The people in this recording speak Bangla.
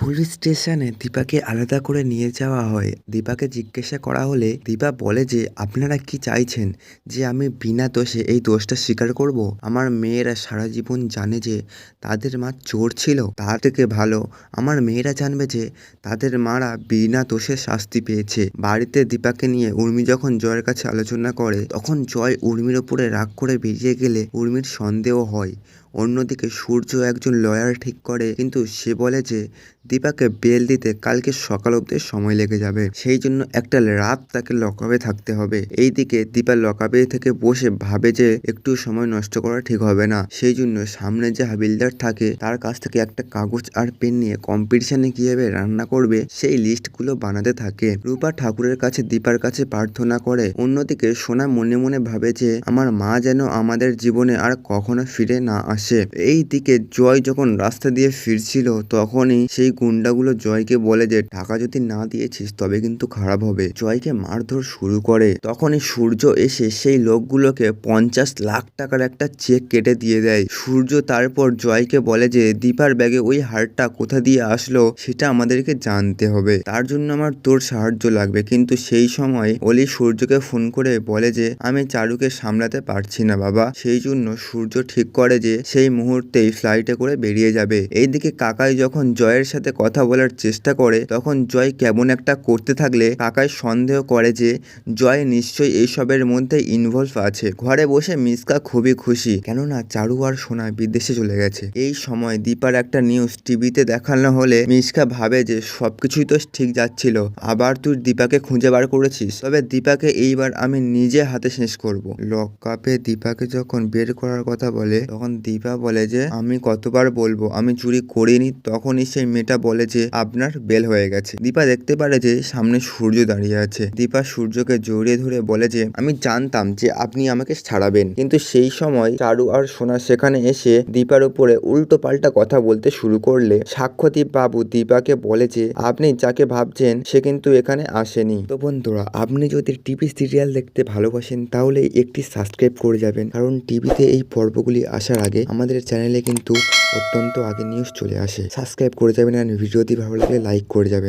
পুলিশ স্টেশনে দীপাকে আলাদা করে নিয়ে যাওয়া হয়। দীপাকে জিজ্ঞাসা করা হলে দীপা বলে যে, আপনারা কি চাইছেন যে আমি বিনা দোষে এই দোষটা স্বীকার করব? আমার মেয়েরা সারা জীবন জানে যে তাদের মা চোর ছিল তার থেকে ভালো। আমার মেয়েরা জানবে যে তাদের মারা বিনা দোষে শাস্তি পেয়েছে। বাড়িতে দীপাকে নিয়ে উর্মি যখন জয়ের কাছে আলোচনা করে, তখন জয় উর্মির ওপরে রাগ করে বেরিয়ে গেলে উর্মির সন্দেহ হয়। অন্যদিকে সূর্য একজন লয়ার ঠিক করে, কিন্তু সে বলে যে, দীপাকে বেল দিতে কালকে সকাল অবধি সময় লেগে যাবে। সেই জন্য একটা রাত তাকে লকআপে থাকতে হবে। এইদিকে দীপা লকআপে থেকে বসে ভাবে যে, একটু সময় নষ্ট করা ঠিক হবে না। সেই জন্য সামনে যে হাবিলদার থাকে, তার কাছ থেকে একটা কাগজ আর পেন নিয়ে কম্পিটিশনে কীভাবে রান্না করবে, সেই লিস্টগুলো বানাতে থাকে। রূপা ঠাকুরের কাছে দীপার কাছে প্রার্থনা করে, অন্যদিকে সোনা মনে মনে ভাবে যে, আমার মা যেন আমাদের জীবনে আর কখনো ফিরে না আসে। এই দিকে জয় যখন রাস্তা দিয়ে ফিরছিল, তখনই সেই গুন্ডাগুলো জয়কে বলে যে, টাকা যদি না দিয়েছিস, তবে কিন্তু খারাপ হবে। জয়কে মারধর শুরু করে। তখনই সূর্য এসে সেই লোকগুলোকে পঞ্চাশ লাখ টাকার একটা চেক কেটে দিয়ে দেয়। সূর্য তারপর জয়কে বলে যে, দীপার ব্যাগে ওই হারটা কোথা দিয়ে আসলো, সেটা আমাদেরকে জানতে হবে। তার জন্য আমার তোর সাহায্য লাগবে। কিন্তু সেই সময় অলি সূর্যকে ফোন করে বলে যে, আমি চারুকে সামলাতে পারছি না বাবা। সেই জন্য সূর্য ঠিক করে যে সেই মুহূর্তেই ফ্লাইটে করে বেরিয়ে যাবে। এইদিকে কাকাই যখন জয়ের সাথে কথা বলার চেষ্টা করে, তখন জয় কেমন একটা করতে থাকলে কাকাই সন্দেহ করে যে, জয় নিশ্চয়ই এইসবের মধ্যে ইনভলভ আছে। ঘরে বসে মিসকা খুবই খুশি। কেননা চারু আর সোনা বিদেশে চলে গেছে। এই সময় দীপার একটা নিউজ টিভিতে দেখানো হলে মিসকা ভাবে যে, সবকিছুই তো ঠিক যাচ্ছিল। আবার তুই দীপাকে খুঁজে বার করেছিস। তবে দীপাকে এইবার আমি নিজে হাতে শেষ করব। কাপে দীপাকে যখন বের করার কথা বলে, তখন দীপা বলে যে, আমি কতবার বলব, আমি চুরি করিনি, তখনই সেই মেয়েটা বলে যে, আপনার বেল হয়ে গেছে। দীপা দেখতে পারে যে, সামনে সূর্য দাঁড়িয়ে আছে। দীপা সূর্যকে জড়িয়ে ধরে বলে যে, আমি জানতাম যে আপনি আমাকে ছাড়াবেন। কিন্তু সেই সময় চারু আর সোনা সেখানে এসে দীপার উপরে উল্টো পাল্টা কথা বলতে শুরু করলে সাক্ষ্যদীপ বাবু দীপাকে বলে যে, আপনি যাকে ভাবছেন, সে কিন্তু এখানে আসেনি। তো বন্ধুরা, আপনি যদি টিভি সিরিয়াল দেখতে ভালোবাসেন, তাহলে একটি সাবস্ক্রাইব করে যাবেন। কারণ টিভিতে এই পর্বগুলি আসার আগে আমাদের চ্যানেলে কিন্তু অত্যন্ত আগে নিউজ চলে আসে। সাবস্ক্রাইব করে যাবেন আর ভিডিওটি ভালো লাগলে লাইক করে যাবেন।